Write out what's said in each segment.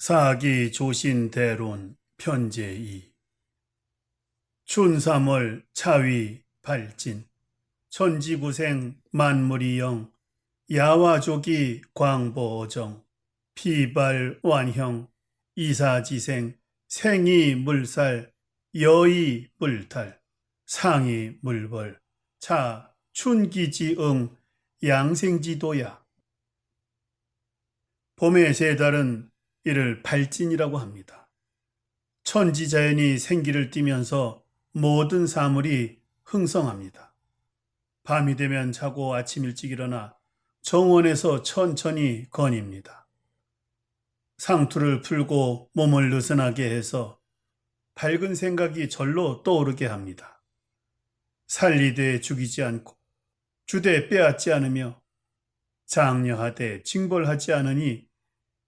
사기 조신 대론 편제 2 춘삼월 차위 발진. 천지구생 만물이영. 야와조기 광보정. 피발 완형. 이사지생 생이 물살. 여의 불탈. 상이 물벌. 차 춘기지응. 양생지도야. 봄의 세 달은 이를 발진이라고 합니다. 천지자연이 생기를 띠면서 모든 사물이 흥성합니다. 밤이 되면 자고 아침 일찍 일어나 정원에서 천천히 거닙니다. 상투를 풀고 몸을 느슨하게 해서 밝은 생각이 절로 떠오르게 합니다. 살리되 죽이지 않고 주되 빼앗지 않으며 장려하되 징벌하지 않으니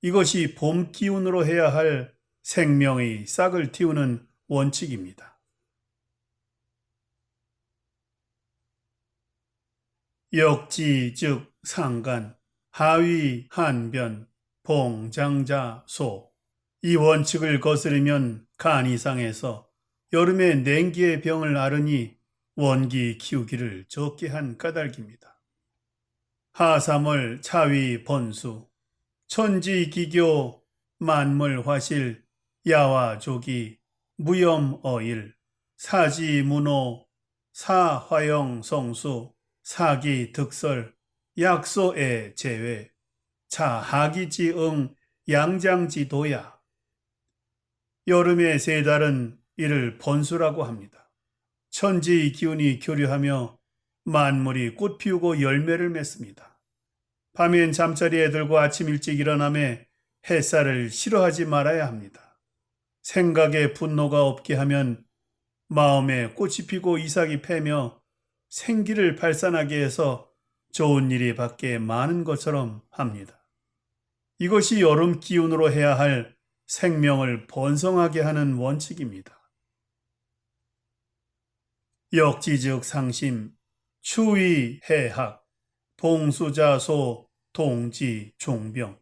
이것이 봄 기운으로 해야 할 생명의 싹을 틔우는 원칙입니다. 역지 즉 상간, 하위 한변, 봉장자 소. 이 원칙을 거스르면 간 이상에서 여름에 냉기의 병을 앓으니 원기 키우기를 적게 한 까닭입니다. 하삼월 차위 번수, 천지기교 만물화실 야와조기 무염어일 사지문호 사화영성수 사기득설 약소의 제외 차하기지응 양장지도야 여름의 세 달은 이를 번수라고 합니다. 천지의 기운이 교류하며 만물이 꽃 피우고 열매를 맺습니다. 밤엔 잠자리에 들고 아침 일찍 일어남에 햇살을 싫어하지 말아야 합니다. 생각에 분노가 없게 하면 마음에 꽃이 피고 이삭이 패며 생기를 발산하게 해서 좋은 일이 밖에 많은 것처럼 합니다. 이것이 여름 기운으로 해야 할 생명을 번성하게 하는 원칙입니다. 역지적 상심, 추위 해학, 봉수자소 동지 종병.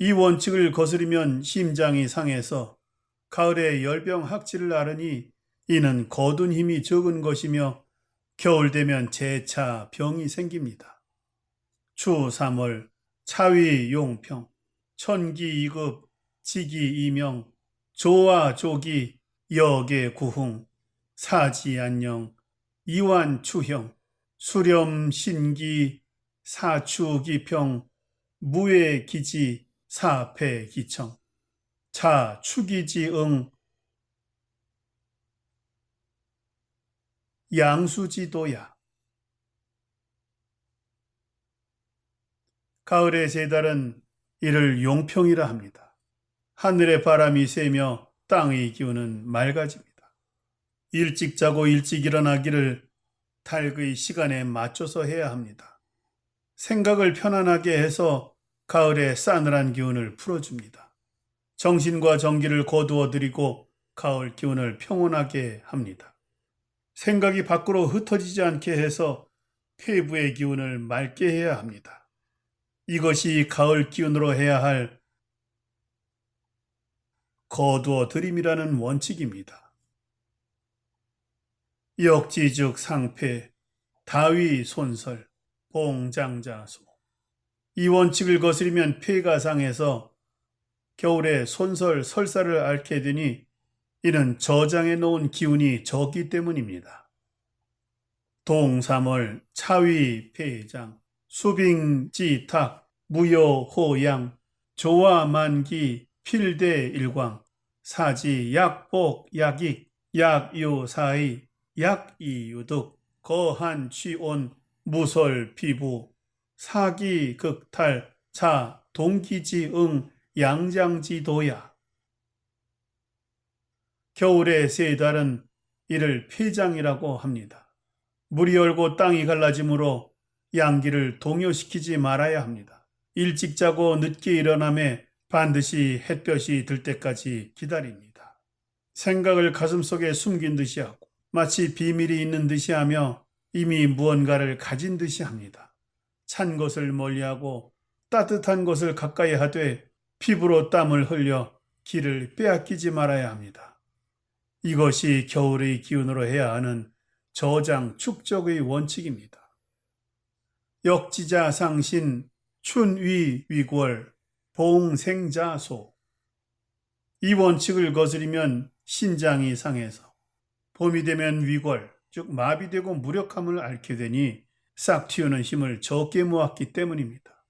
이 원칙을 거스르면 심장이 상해서 가을에 열병 학질을 앓으니 이는 거둔 힘이 적은 것이며 겨울 되면 재차 병이 생깁니다. 추 3월 차위 용평, 천기 이급, 지기 이명, 조와 조기, 역의 구흥, 사지 안녕, 이완 추형, 수렴 신기, 사추 기평, 무의 기지, 사패 기청, 차 추기지 응, 양수지도야. 가을의 세 달은 이를 용평이라 합니다. 하늘의 바람이 세며 땅의 기운은 맑아집니다. 일찍 자고 일찍 일어나기를 달의 시간에 맞춰서 해야 합니다. 생각을 편안하게 해서 가을의 싸늘한 기운을 풀어줍니다. 정신과 정기를 거두어 드리고 가을 기운을 평온하게 합니다. 생각이 밖으로 흩어지지 않게 해서 폐부의 기운을 맑게 해야 합니다. 이것이 가을 기운으로 해야 할 거두어 드림이라는 원칙입니다. 역지즉 상패, 다위 손설, 봉장자소. 이 원칙을 거스르면 폐가 상해서 겨울에 손설, 설사를 앓게 되니 이는 저장해 놓은 기운이 적기 때문입니다. 동삼월 차위 폐장, 수빙지탁, 무효호양, 조화만기, 필대일광, 사지 약복 약익, 약유사의, 약이유득, 거한 취온, 무설 피부, 사기 극탈, 자 동기지 응, 양장지 도야. 겨울의 세 달은 이를 폐장이라고 합니다. 물이 얼고 땅이 갈라지므로 양기를 동요시키지 말아야 합니다. 일찍 자고 늦게 일어남에 반드시 햇볕이 들 때까지 기다립니다. 생각을 가슴속에 숨긴 듯이 하고 마치 비밀이 있는 듯이 하며 이미 무언가를 가진 듯이 합니다. 찬 것을 멀리하고 따뜻한 것을 가까이 하되 피부로 땀을 흘려 기를 빼앗기지 말아야 합니다. 이것이 겨울의 기운으로 해야 하는 저장 축적의 원칙입니다. 역지자 상신 춘위 위골 봉생자소 이 원칙을 거스리면 신장이 상해서 봄이 되면 위골 즉 마비되고 무력함을 앓게 되니 싹 튀우는 힘을 적게 모았기 때문입니다.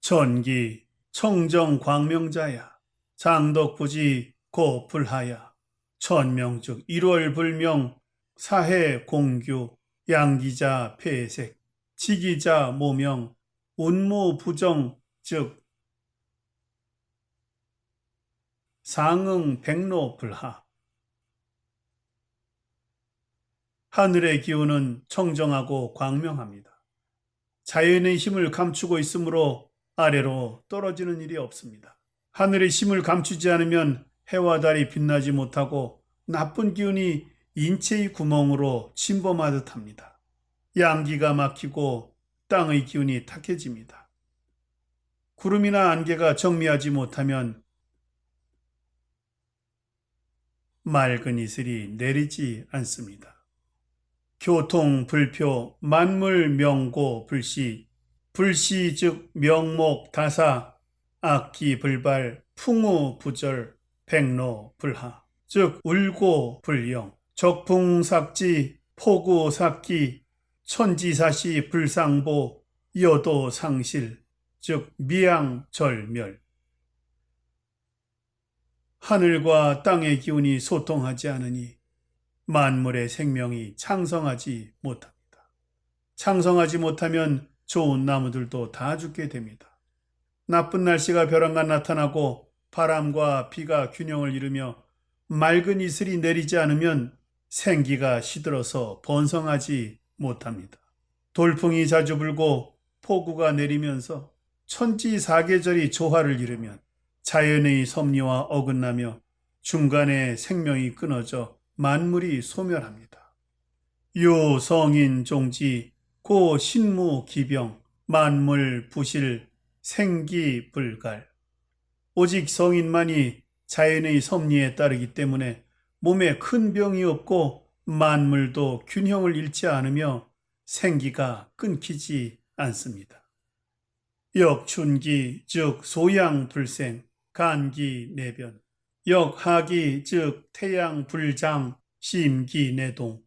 전기 청정 광명자야 장덕부지 고불하야 천명 즉 일월불명 사해 공규 양기자 폐색 지기자 모명 운무 부정 즉 상응 백로 불하 하늘의 기운은 청정하고 광명합니다. 자연의 힘을 감추고 있으므로 아래로 떨어지는 일이 없습니다. 하늘의 힘을 감추지 않으면 해와 달이 빛나지 못하고 나쁜 기운이 인체의 구멍으로 침범하듯 합니다. 양기가 막히고 땅의 기운이 탁해집니다. 구름이나 안개가 정미하지 못하면 맑은 이슬이 내리지 않습니다. 교통 불표 만물 명고 불시 불시 즉 명목 다사 악기 불발 풍우 부절 백로 불하. 즉 울고 불영 적풍삭지 포구삭기 천지사시 불상보 여도상실. 즉 미양절멸. 하늘과 땅의 기운이 소통하지 않으니 만물의 생명이 창성하지 못합니다. 창성하지 못하면 좋은 나무들도 다 죽게 됩니다. 나쁜 날씨가 벼랑간 나타나고 바람과 비가 균형을 이루며 맑은 이슬이 내리지 않으면 생기가 시들어서 번성하지 못합니다. 돌풍이 자주 불고 폭우가 내리면서 천지 사계절이 조화를 이루면 자연의 섭리와 어긋나며 중간에 생명이 끊어져 만물이 소멸합니다. 요 성인 종지 고 신무 기병 만물 부실 생기 불갈 오직 성인만이 자연의 섭리에 따르기 때문에 몸에 큰 병이 없고 만물도 균형을 잃지 않으며 생기가 끊기지 않습니다. 역춘기 즉 소양 불생 간기 내변 역하기 즉 태양 불장 심기 내동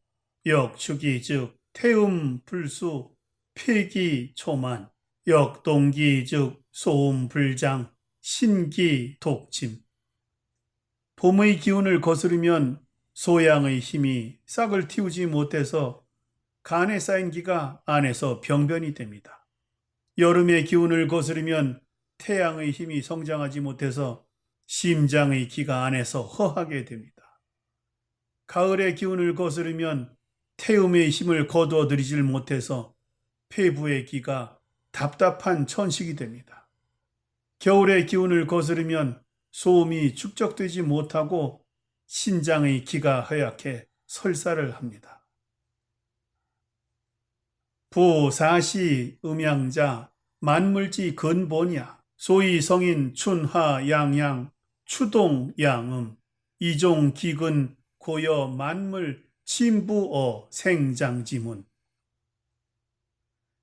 역축이 즉 태음 불수 폐기 초만 역동기 즉 소음 불장 신기 독침 봄의 기운을 거스르면 소양의 힘이 싹을 틔우지 못해서 간에 쌓인 기가 안에서 병변이 됩니다. 여름의 기운을 거스르면 태양의 힘이 성장하지 못해서 심장의 기가 안에서 허하게 됩니다. 가을의 기운을 거스르면 태음의 힘을 거두어 들이질 못해서 폐부의 기가 답답한 천식이 됩니다. 겨울의 기운을 거스르면 소음이 축적되지 못하고 신장의 기가 허약해 설사를 합니다. 부사시 음양자 만물지 근본이야 소위 성인 춘하 양양 추동 양음 이종 기근 고여 만물 침부어 생장지문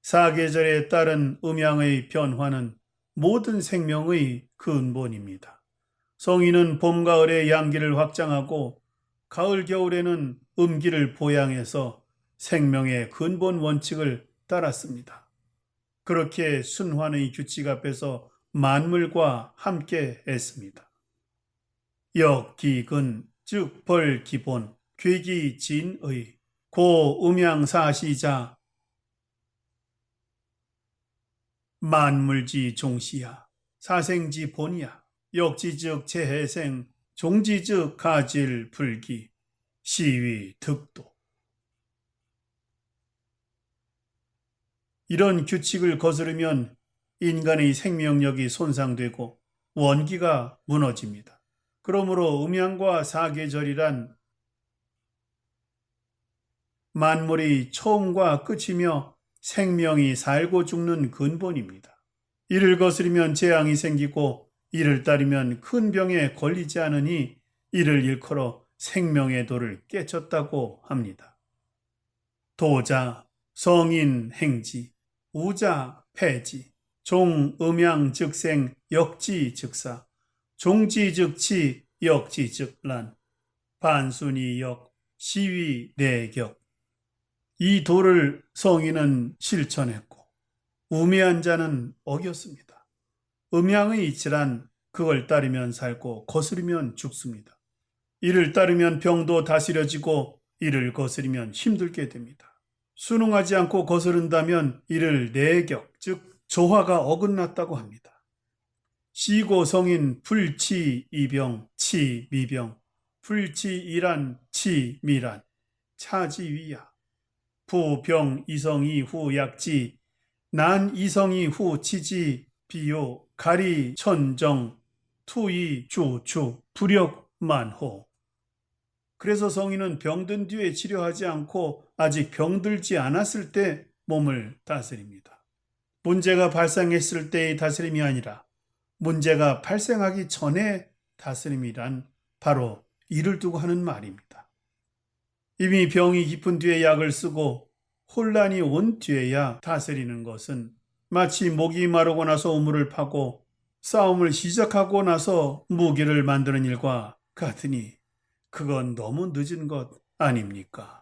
사계절에 따른 음양의 변화는 모든 생명의 근본입니다. 성인은 봄, 가을에 양기를 확장하고 가을, 겨울에는 음기를 보양해서 생명의 근본 원칙을 따랐습니다. 그렇게 순환의 규칙 앞에서 만물과 함께 했습니다. 역기근 즉 벌기본 괴기진의 고 음양사시자 만물지 종시야 사생지 본이야 역지즉 재해생 종지즉 가질 불기 시위 득도 이런 규칙을 거스르면 인간의 생명력이 손상되고 원기가 무너집니다. 그러므로 음양과 사계절이란 만물이 처음과 끝이며 생명이 살고 죽는 근본입니다. 이를 거스르면 재앙이 생기고 이를 따르면 큰 병에 걸리지 않으니 이를 일컬어 생명의 도를 깨쳤다고 합니다. 도자, 성인, 행지, 우자, 폐지, 종, 음양, 즉생, 역지, 즉사, 종지, 즉치, 역지, 즉란, 반순이, 역, 시위, 내격. 이 도를 성인은 실천했고, 우매한 자는 어겼습니다. 음양의 이치란 그걸 따르면 살고 거스르면 죽습니다. 이를 따르면 병도 다스려지고 이를 거스르면 힘들게 됩니다. 순응하지 않고 거스른다면 이를 내격, 즉 조화가 어긋났다고 합니다. 시고 성인 불치 이병, 치 미병, 불치 이란, 치 미란, 차지 위야, 부병 이성이 후 약지, 난 이성이 후 치지. 비요 가리 천정. 투이 주추 부력 만호. 그래서 성인은 병든 뒤에 치료하지 않고 아직 병들지 않았을 때 몸을 다스립니다. 문제가 발생했을 때의 다스림이 아니라 문제가 발생하기 전에 다스림이란 바로 이를 두고 하는 말입니다. 이미 병이 깊은 뒤에 약을 쓰고 혼란이 온 뒤에야 다스리는 것은 마치 목이 마르고 나서 우물을 파고 싸움을 시작하고 나서 무기를 만드는 일과 같으니 그건 너무 늦은 것 아닙니까?